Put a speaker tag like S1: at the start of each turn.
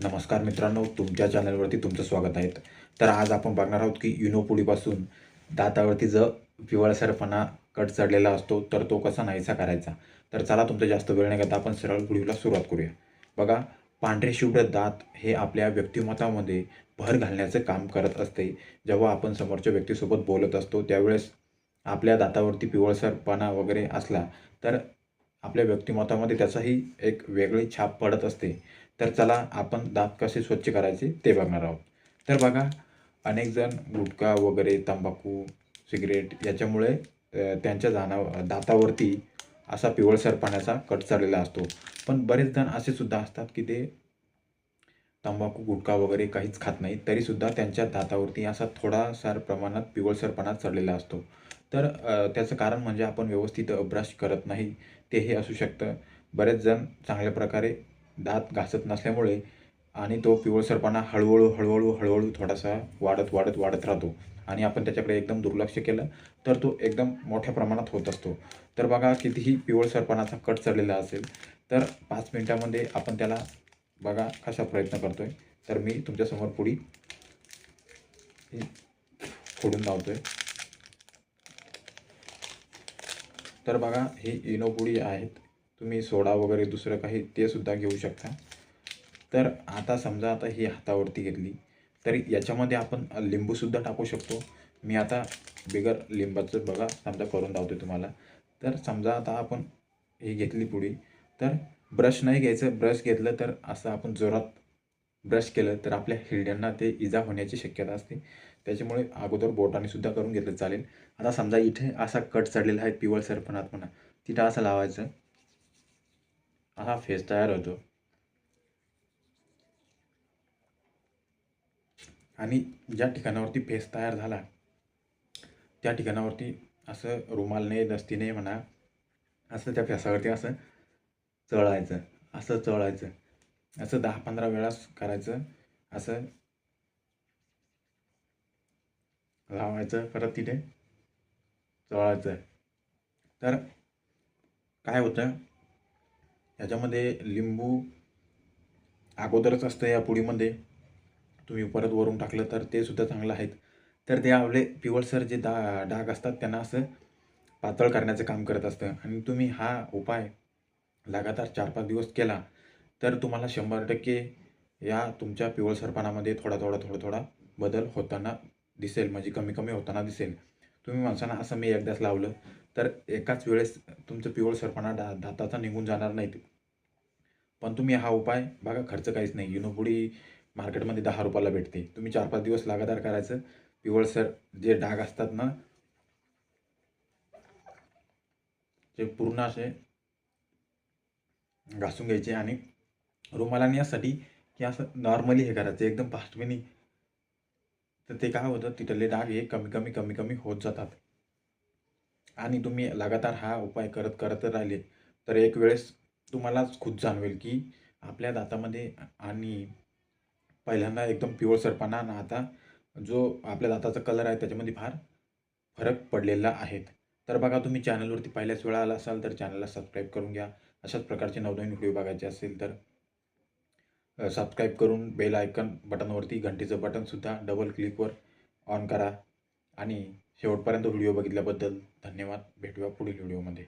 S1: नमस्कार मित्रांनो तुमच्या चॅनलवरती तुमचं स्वागत आहे. तर आज आपण बघणार आहोत की युनोपुडीपासून दातावरती जर पिवळसरपणा कट चढलेला असतो तर तो कसा नाहीसा करायचा? तर चला तुमचा जास्त वेळ नाही करता आपण सरळ व्हिडिओला सुरुवात करूया. बघा पांढरे शुभ्र दात हे आपल्या व्यक्तिमत्वामध्ये भर घालण्याचं काम करत असते. जेव्हा आपण समोरच्या व्यक्तीसोबत बोलत असतो त्यावेळेस आपल्या दातावरती पिवळसरपणा वगैरे असला तर आपल्या व्यक्तिमत्वामध्ये त्याचाही एक वेगळी छाप पडत असते. तर चला आपण दात कसे स्वच्छ करायचे ते बघणार आहोत. तर बघा अनेक जण गुटखा वगैरे तंबाखू सिगरेट याच्यामुळे त्यांच्या जाणाव दातावरती असा पिवळसर पाण्याचा कट चाललेला असतो. पण बरेच जण असे सुद्धा असतात की ते तंबाखू गुटखा वगैरे काहीच खात नाही तरीसुद्धा त्यांच्या दातावरती असा थोडासार प्रमाणात पिवळसरपणा चढलेला असतो. तर त्याचं कारण म्हणजे आपण व्यवस्थित ब्रश करत नाही तेही असू शकतं. बरेच जण चांगल्या प्रकारे दात घासत नसल्यामुळे आणि तो पिवळसरपणा हळूहळू हळूहळू हळूहळू थोडासा वाढत वाढत वाढत राहतो. आणि आपण त्याच्याकडे एकदम दुर्लक्ष केलं तर तो एकदम मोठ्या प्रमाणात होत असतो. तर बघा कितीही पिवळसरपणाचा कट चढलेला असेल तर पाच मिनटामध्ये आपण त्याला बघा कसा प्रयत्न करतो आहे तर मी तुमच्यासमोर पुढी ही फोडून आहे तर बघा ही इनोपुडी आहेत. तुम्ही सोडा वगैरे दुसरं काही ते सुद्धा घेऊ शकता. तर आता समजा आता ही हातावरती घेतली तर याच्यामध्ये आपण लिंबूसुद्धा टाकू शकतो. मी आता बिगर लिंबाचं बघा समजा करून दावतो तुम्हाला. तर समजा आता आपण ही घेतली पुढी तर ब्रश नाही घ्यायचं. ब्रश घेतलं तर असं आपण जोरात ब्रश केलं तर आपल्या हिरड्यांना ते इजा होण्याची शक्यता असते. त्याच्यामुळे अगोदर बोटाने सुद्धा करून घेतलं चालेल. आता समजा इथे असा कट चढलेला आहे पिवळ म्हणा तिथं असं लावायचं. हा फेस तयार होतो आणि ज्या ठिकाणावरती फेस तयार झाला त्या ठिकाणावरती असं रुमालने दस्तीने म्हणा असं त्या फेसावरती असं चळायचं असं चळायचं असं दहा पंधरा वेळास करायचं असं लावायचं परत तिथे चळायचं तर काय होतं? याच्यामध्ये लिंबू अगोदरच असतं या पुडीमध्ये. तुम्ही परत वरून टाकलं तर ते सुद्धा चांगलं आहेत. तर ते आपले पिवळसर जे दा डाग असतात त्यांना असं पातळ करण्याचं काम करत असतं. आणि तुम्ही हा उपाय लगातार चार पाच दिवस केला तर तुम्हाला शंभर टक्के या तुमच्या पिवळसरपणामध्ये थोडा थोडा थोडा थोडा बदल होताना दिसेल. म्हणजे कमी कमी होताना दिसेल. तुम्ही माणसांना असं मी एकदाच लावलं तर एकाच वेळेस तुमचं पिवळ सरपणा डा दाताचा निघून जाणार नाहीत पण तुम्ही हा उपाय बघा खर्च काहीच नाही. युनोपुडी मार्केटमध्ये दहा रुपयाला भेटते. तुम्ही चार पाच दिवस लगातार करायचं. पिवळसर जे डाग असतात ना ते पूर्ण असे घासून घ्यायचे आणि रुमालाने यासाठी की असं नॉर्मली हे करायचं. एकदम फास्ट मिनी तर ते काय होतं तिथले डाग हे कमी कमी कमी कमी होत जातात. आणि तुम्ही लगातार हा उपाय करत करत राहिले तर एक वेळेस तुम्हालाच खुद जाणवेल की आपल्या दातामध्ये आणि पहिल्यांदा एकदम पिवळसरपणा ना आता जो आपल्या दाताचा कलर आहे त्याच्यामध्ये फार फरक पडलेला आहेत तर बघा तुम्ही चॅनलवरती पहिल्याच वेळा आला असाल तर चॅनलला सबस्क्राईब करून घ्या. अशाच प्रकारचे नवनवीन व्हिडिओ बघायचे असेल तर सबस्क्राईब करून बेल आयकन बटनवरती घंटीचं बटनसुद्धा डबल क्लिकवर ऑन करा. आणि शेवटपर्यंत व्हिडिओ बघितल्याबद्दल धन्यवाद. भेटूया पुढील व्हिडिओमध्ये